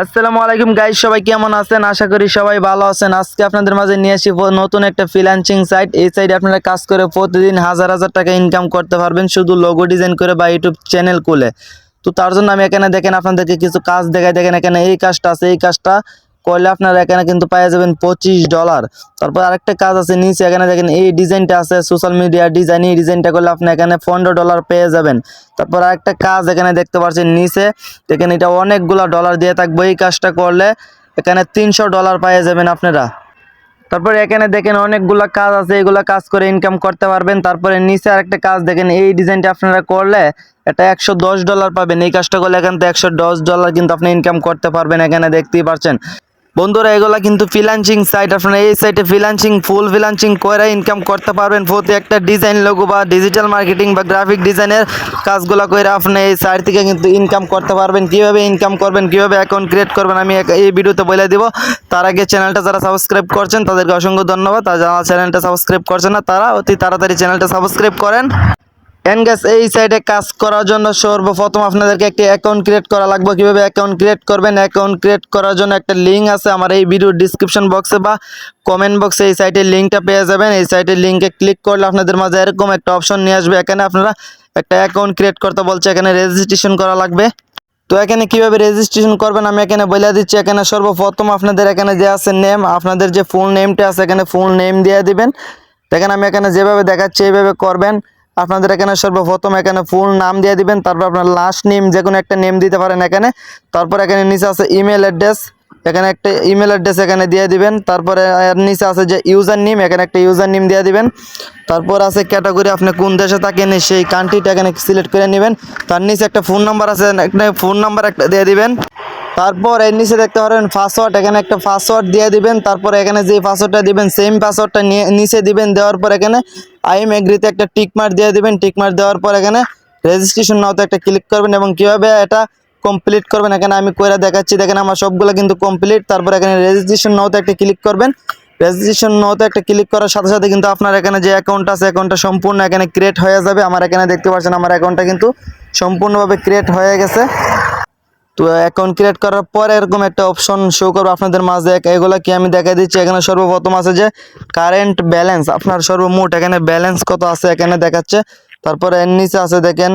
আসসালামু আলাইকুম গাইজ সবাই কেমন আছেন? আশা করি সবাই ভালো আছেন। আজকে আপনাদের মাঝে নিয়ে আসি নতুন একটা ফ্রিল্যান্সিং সাইট এই সাইটে আপনারা কাজ করে প্রতিদিন হাজার হাজার টাকা ইনকাম করতে পারবেন শুধু লোগো ডিজাইন করে বা ইউটিউব চ্যানেল খুলে। তো তার জন্য আমি এখানে দেখেন আপনাদেরকে কিছু কাজ দেখাই। দেখেন এখানে এই কাজটা আছে, এই কাজটা করলে আপনারা এখানে কিন্তু পেয়ে যাবেন পঁচিশ ডলার। তারপর আরেকটা কাজ আছে নিচে, এখানে দেখেন এই ডিজাইনটা আছে সোশ্যাল মিডিয়া ডিজাইন এই ডিজাইনটা করলে আপনি এখানে পনেরো ডলার পেয়ে যাবেন। তারপর আরেকটা কাজ এখানে দেখতে পাচ্ছেন নিচে, দেখেন এটা অনেকগুলা ডলার দিয়ে থাকবে। এই কাজটা করলে এখানে তিনশো ডলার পেয়ে যাবেন আপনারা। তারপরে এখানে দেখেন অনেকগুলা কাজ আছে, এগুলা কাজ করে ইনকাম করতে পারবেন। তারপরে নিচে আরেকটা কাজ, দেখেন এই ডিজাইনটা আপনারা করলে এটা একশো দশ ডলার পাবেন। এই কাজটা করলে এখান থেকে একশো দশ ডলার কিন্তু আপনি ইনকাম করতে পারবেন এখানে দেখতেই পারছেন। বন্ধুরা, এগুলা কিন্তু ফ্রিল্যান্সিং সাইট আপনারা এই সাইটে ফ্রিল্যান্সিং ফুল ফ্রিল্যান্সিং করে ইনকাম করতে পারবেন। প্রতি একটা ডিজাইন লোগো বা ডিজিটাল মার্কেটিং বা গ্রাফিক ডিজাইনের কাজগুলো করে আপনি এই সাইট থেকে কিন্তু ইনকাম করতে পারবেন। কীভাবে ইনকাম করবেন, কীভাবে অ্যাকাউন্ট ক্রিয়েট করবেন, আমি এই ভিডিওতে বলে দিব। তার আগে চ্যানেলটা যারা সাবস্ক্রাইব করছেন, তাদেরকে অসংখ্য ধন্যবাদ। আর যারা চ্যানেলটা সাবস্ক্রাইব করছেন না, তারা অতি তাড়াতাড়ি চ্যানেলটা সাবস্ক্রাইব করেন। এনগ্যাস এই সাইটে কাজ করার জন্য সর্বপ্রথম আপনাদেরকে একটি অ্যাকাউন্ট ক্রিয়েট করা লাগবে। কীভাবে অ্যাকাউন্ট ক্রিয়েট করবেন? অ্যাকাউন্ট ক্রিয়েট করার জন্য একটা লিঙ্ক আছে আমার এই ভিডিও ডিসক্রিপশন বক্সে বা কমেন্ট বক্সে এই সাইটের লিঙ্কটা পেয়ে যাবেন। এই সাইটের লিঙ্কে ক্লিক করলে আপনাদের মাঝে এরকম একটা অপশন নিয়ে আসবে। এখানে আপনারা একটা অ্যাকাউন্ট ক্রিয়েট করতে বলছে, এখানে রেজিস্ট্রেশন করা লাগবে। তো এখানে কীভাবে রেজিস্ট্রেশন করবেন আমি এখানে বলে দিচ্ছি। এখানে সর্বপ্রথম আপনাদের এখানে যে আছে নেম আপনাদের যে ফুল নেমটা আছে, এখানে ফুল নেম দিয়ে দিবেন। দেখেন আমি এখানে যেভাবে দেখাচ্ছি, এইভাবে করবেন। আপনাদের এখানে সর্বপ্রথম এখানে ফুল নাম দিয়ে দিবেন, তারপর আপনার লাস্ট নেম যে কোনো একটা নেম দিতে পারেন এখানে। তারপর এখানে নিচে আছে ইমেল অ্যাড্রেস এখানে একটা ইমেল অ্যাড্রেস এখানে দিয়ে দিবেন। তারপরে এর নিচে আছে যে ইউজার নেম এখানে একটা ইউজার নেম দিয়ে দিবেন। তারপর আছে ক্যাটাগরি আপনি কোন দেশে থাকেন, সেই কান্ট্রিটা এখানে সিলেক্ট করে নেবেন। তার নিচে একটা ফোন নাম্বার আছে, একটা ফোন নাম্বার একটা দিয়ে দিবেন। তারপর এর নিচে দেখতে পারেন পাসওয়ার্ড এখানে একটা পাসওয়ার্ড দিয়ে দিবেন, তারপর এখানে যে পাসওয়ার্ডটা দিবেন সেম পাসওয়ার্ডটা নিয়ে, নিচে দিবেন, দেওয়ার পর এখানে আই এম এগ্রিতে একটা টিক মার্ক দিয়ে দিবেন টিক মার্ক দেওয়ার পর এখানে রেজিস্ট্রেশন নাওতে একটা ক্লিক করবেন এবং কীভাবে এটা কমপ্লিট করবেন, এখানে আমি কইরা দেখাচ্ছি, দেখেন আমার সবগুলো কিন্তু কমপ্লিট তারপর এখানে রেজিস্ট্রেশন নাওতে একটা ক্লিক করবেন রেজিস্ট্রেশন নাওতে একটা ক্লিক করার সাথে সাথে কিন্তু আপনার এখানে যে অ্যাকাউন্ট আছে অ্যাকাউন্টটা সম্পূর্ণ এখানে ক্রিয়েট হয়ে যাবে, আমার এখানে দেখতে পাচ্ছেন, আমার অ্যাকাউন্টটা কিন্তু সম্পূর্ণভাবে ক্রিয়েট হয়ে গেছে। তো অ্যাকাউন্ট ক্রিয়েট করার পর এরকম একটা অপশন শো করব আপনাদের মাঝে। এগুলো কি আমি দেখা দিচ্ছি? এখানে সর্বপ্রথম আছে যে কারেন্ট ব্যালেন্স আপনার সর্বমোট এখানে ব্যালেন্স কত আছে এখানে দেখাচ্ছে। তারপরে এর নিচে আছে দেখেন,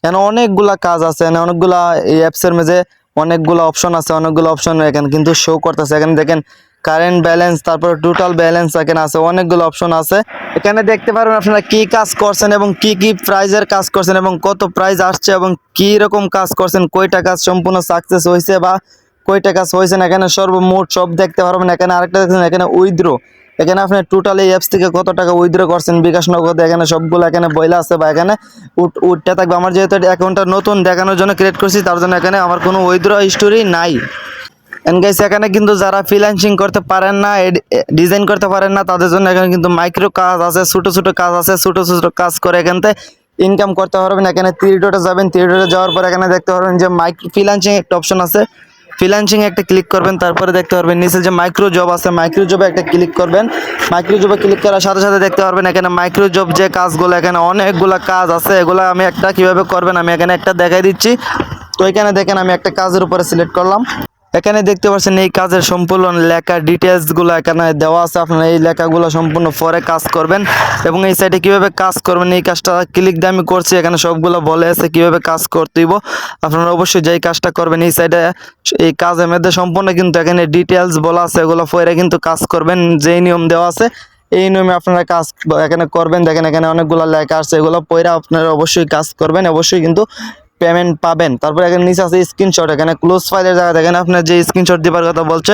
এখানে অনেকগুলা কাজ আছে। এখানে অনেকগুলা এই অ্যাপসের মেঝে অনেকগুলো অপশন আছে, অনেকগুলো অপশন এখানে কিন্তু শো করতেছে। এখানে দেখেন কারেন্ট ব্যালেন্স, তারপর টোটাল ব্যালেন্স এখানে আছে, অনেকগুলো অপশন আছে। এখানে দেখতে পারবেন আপনারা কি কাজ করছেন এবং কি কি প্রাইজের কাজ করছেন এবং কত প্রাইজ আসছে এবং কি রকম কাজ করছেন, কয়টা কাজ সম্পূর্ণ সাকসেস হয়েছে বা কয়টা কাজ হয়েছে এখানে সর্বমোট সব দেখতে পারবেন। এখানে আরেকটা দেখছেন এখানে উইথড্র এখানে আপনি টোটাল এই অ্যাপস থেকে কত টাকা উইথড্র করছেন, বিকাশ নগদে, এখানে সবগুলো এখানে বইলা আছে বা এখানে উঠ- উঠতে থাকবে। আমার যেহেতু অ্যাকাউন্টটা নতুন দেখানোর জন্য ক্রিয়েট করছি, তার জন্য এখানে আমার কোনো উইথড্র হিস্টোরি নাই। এন্ড গাইস এখানে কিন্তু যারা ফ্রিল্যান্সিং করতে পারেন না ডিজাইন করতে পারেন না, তাদের জন্য এখানে কিন্তু মাইক্রো কাজ আছে, ছোট ছোট কাজ আছে, ছোট ছোট কাজ করে এখান ইনকাম করতে পারবেন। এখানে ডটে যাবেন ডটে যাওয়ার পর এখানে দেখতে পারবেন যে মাইক্রো ফ্রিল্যান্সিং একটা অপশন আছে। ফ্রিল্যান্সিং একটা ক্লিক করবেন, তারপরে দেখতে পারবেন নিচে যে মাইক্রো জব আছে মাইক্রো জবে একটা ক্লিক করবেন। মাইক্রো জবে ক্লিক করার সাথে সাথে দেখতে পারবেন এখানে মাইক্রো জব যে কাজগুলো, এখানে অনেকগুলো কাজ আছে, এগুলো আমি একটা কীভাবে করবেন, আমি এখানে একটা দেখাই দিচ্ছি। তো এখানে দেখেন আমি একটা কাজের উপরে সিলেক্ট করলাম। এখানে দেখতে পাচ্ছেন এই কাজের সম্পূর্ণ লেখা ডিটেলসগুলো এখানে দেওয়া আছে। আপনারা এই লেখাগুলো সম্পূর্ণ পরে কাজ করবেন এবং এই সাইটে কীভাবে কাজ করবেন এই কাজটা ক্লিক দিয়ে আমি করছি। এখানে সবগুলো বলে আছে কীভাবে কাজ করতে হইব। আপনারা অবশ্যই যেই কাজটা করবেন এই সাইডে এই কাজের মধ্যে সম্পূর্ণ কিন্তু এখানে ডিটেলস বলা আছে, এগুলো পরে কিন্তু কাজ করবেন। যেই নিয়ম দেওয়া আছে, এই নিয়মে আপনারা কাজ এখানে করবেন। দেখেন এখানে অনেকগুলো লেখা আছে, এগুলো পয়রা আপনারা অবশ্যই কাজ করবেন। অবশ্যই কিন্তু পেমেন্ট পাবেন। তারপরে এখানে নিচে আছে স্ক্রিনশট এখানে ক্লোজ ফাইলের জায়গা দেখেন, আপনার যে স্ক্রিনশট দেওয়ার কথা বলছে,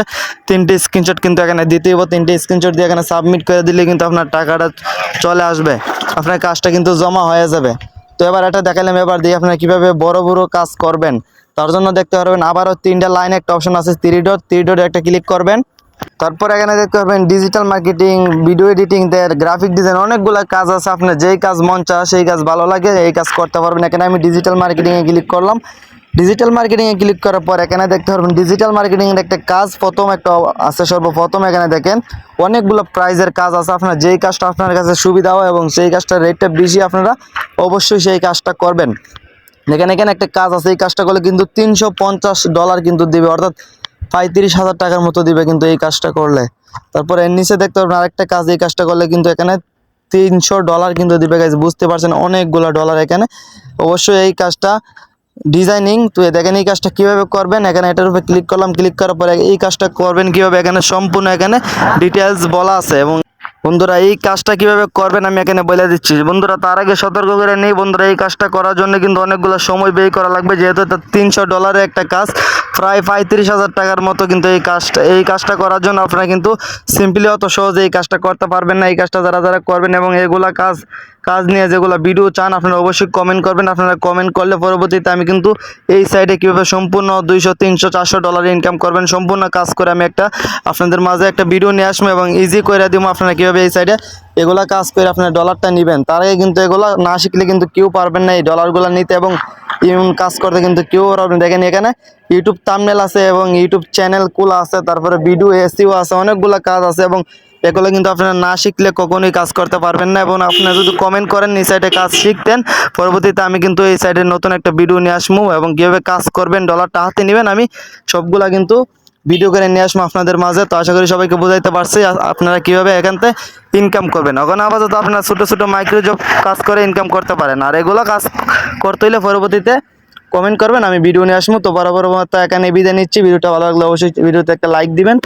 তিনটে স্ক্রিনশট কিন্তু এখানে দিতেই হবে তিনটে স্ক্রিনশট দিয়ে এখানে সাবমিট করে দিলে কিন্তু আপনার টাকাটা চলে আসবে। আপনার কাজটা কিন্তু জমা হয়ে যাবে। তো এবার এটা দেখালাম, এবার দিয়ে আপনারা কীভাবে বড় বড় কাজ করবেন। তার জন্য দেখতে পারবেন, আবারও তিনটা লাইন একটা অপশন আছে থ্রি ডট থ্রি ডট একটা ক্লিক করবেন। তারপর এখানে দেখতে পারবেন ডিজিটাল মার্কেটিং ভিডিও এডিটিং দের গ্রাফিক ডিজাইন অনেকগুলো কাজ আছে। আপনার যেই কাজ মন চায়, সেই কাজ ভালো লাগে, এই কাজ করতে পারবেন। এখানে আমি ডিজিটাল মার্কেটিংয়ে ক্লিক করলাম। ডিজিটাল মার্কেটিংয়ে ক্লিক করার পর এখানে দেখতে পারবেন ডিজিটাল মার্কেটিংয়ের একটা কাজ প্রথম একটা আছে, সর্বপ্রথম এখানে দেখেন, অনেকগুলো প্রাইজের কাজ আছে। আপনার যেই কাজটা আপনার কাছে সুবিধা হয় এবং সেই কাজটার রেটটা বেশি আপনারা অবশ্যই সেই কাজটা করবেন। দেখেন এখানে একটা কাজ আছে, এই কাজটা করলে কিন্তু তিনশো পঞ্চাশ ডলার কিন্তু দিবে। অর্থাৎ পঁয়ত্রিশ হাজার টাকার মতো দিবে কিন্তু এই কাজটা করলে। তারপরে এর নিচে দেখতে পারবেন আরেকটা কাজ, এই কাজটা করলে কিন্তু এখানে তিনশো ডলার কিন্তু দিবে। গাইজ বুঝতে পারছেন অনেকগুলো ডলার এখানে। অবশ্যই এই কাজটা ডিজাইনিং তো দেখেন এই কাজটা কীভাবে করবেন। এখানে এটার উপরে ক্লিক করলাম ক্লিক করার পরে এই কাজটা করবেন কীভাবে? এখানে সম্পূর্ণ এখানে ডিটেলস বলা আছে এবং বন্ধুরা, এই কাজটা কীভাবে করবেন আমি এখানে বলে দিচ্ছি। বন্ধুরা, তার আগে সতর্ক করে নেই। বন্ধুরা, এই কাজটা করার জন্য কিন্তু অনেকগুলো সময় ব্যয় করা লাগবে। যেহেতু তিনশো ডলারের একটা কাজ প্রায় পঁয়ত্রিশ হাজার টাকার মতো কিন্তু এই কাজটা এই কাজটা করার জন্য আপনারা কিন্তু সিম্পলি অত সহজে এই কাজটা করতে পারবেন না। এই কাজটা যারা যারা করবেন এবং এগুলা কাজ কাজ নিয়ে যেগুলো ভিডিও চান, আপনারা অবশ্যই কমেন্ট করবেন। আপনারা কমেন্ট করলে পরবর্তীতে আমি কিন্তু এই সাইডে কীভাবে সম্পূর্ণ দুইশো, তিনশো, চারশো ডলার ইনকাম করবেন, সম্পূর্ণ কাজ করে আমি একটা আপনাদের মাঝে একটা ভিডিও নিয়ে আসব এবং ইজি করে দিব আপনারা কীভাবে এই সাইডে এগুলা কাজ করে আপনারা ডলারটা নেবেন। তার আগে কিন্তু এগুলা না শিখলে কিন্তু কেউ পারবেন না এই ডলারগুলো নিতে এবং ইউন কাজ করতে কিন্তু কেউ আপনি দেখেন এখানে ইউটিউব থাম্বনেল আছে এবং ইউটিউব চ্যানেল কুল আছে, তারপরে ভিডিও এসিও আছে, অনেকগুলো কাজ আছে এবং এগুলো কিন্তু আপনারা না শিখলে কখনোই কাজ করতে পারবেন না এবং আপনারা যদি কমেন্ট করেন, এই সাইডে কাজ শিখতেন, পরবর্তীতে আমি কিন্তু এই সাইডে নতুন একটা ভিডিও নিয়ে আসব এবং কীভাবে কাজ করবেন ডলারটা হাতে নেবেন, আমি সবগুলা কিন্তু ভিডিও করে নিয়ে আসব আপনাদের মাঝে। তো আশা করি সবাইকে বোঝাইতে পারছি আপনারা কীভাবে এখান থেকে ইনকাম করবেন। ওখানে আপাতত আপনারা ছোটো ছোটো মাইক্রো জব কাজ করে ইনকাম করতে পারেন, আর এগুলো কাজ করতে হলে পরবর্তীতে কমেন্ট করবেন, আমি ভিডিও নিয়ে আসব। তো বরাবর মতো এখানে বিদায় নিচ্ছি। ভিডিওটা ভালো লাগলে অবশ্যই ভিডিওতে একটা লাইক দিবেন।